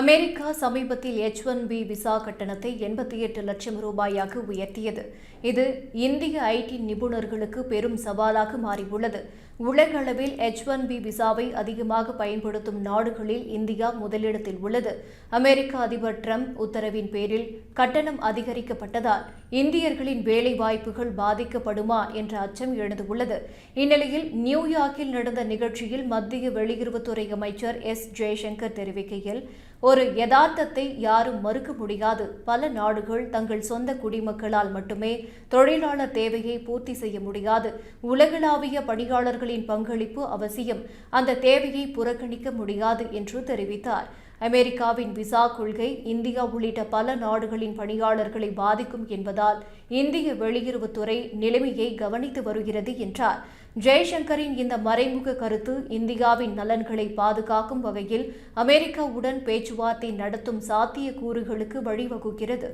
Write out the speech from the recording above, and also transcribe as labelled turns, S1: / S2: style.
S1: America சமீபத்தில் H one B visa கட்டணத்தை எண்பத்தி எட்டு லட்சம் ரூபாயாக உயர்த்தியது. இது இந்திய ஐடி நிபுணர்களுக்கு பெரும் சவாலாக மாறியுள்ளது. உலக அளவில் எச் ஒன் பி விசாவை அதிகமாக பயன்படுத்தும் நாடுகளில் இந்தியா முதலிடத்தில் உள்ளது. அமெரிக்க அதிபர் டிரம்ப் உத்தரவின் பேரில் கட்டணம் அதிகரிக்கப்பட்டதால் இந்தியர்களின் வேலை வாய்ப்புகள் பாதிக்கப்படுமா என்ற அச்சம் எழுந்துள்ளது. இந்நிலையில் நியூயார்க்கில் நடந்த நிகழ்ச்சியில் மத்திய வெளியுறவுத்துறை அமைச்சர் எஸ் ஜெய்சங்கர் தெரிவிக்கையில் ஒரு யதார்த்தத்தை யாரும் மறுக்க முடியாது. பல நாடுகள் தங்கள் சொந்த குடிமக்களால் மட்டுமே தொழிலாளர் தேவையை பூர்த்தி செய்ய முடியாது. உலகளாவிய பணியாளர்களின் பங்களிப்பு அவசியம். அந்த தேவையை புறக்கணிக்க முடியாது என்று தெரிவித்தார். அமெரிக்காவின் விசா கொள்கை இந்தியா உள்ளிட்ட பல நாடுகளின் பணியாளர்களை பாதிக்கும் என்பதால் இந்திய வெளியுறவுத்துறை நிலைமையை கவனித்து வருகிறது என்றார். ஜெய்சங்கரின் இந்த மறைமுக கருத்து இந்தியாவின் நலன்களை பாதுகாக்கும் வகையில் அமெரிக்காவுடன் பேச்சுவார்த்தை நடத்தும் சாத்திய கூறுகளுக்கு வழிவகுக்கிறது.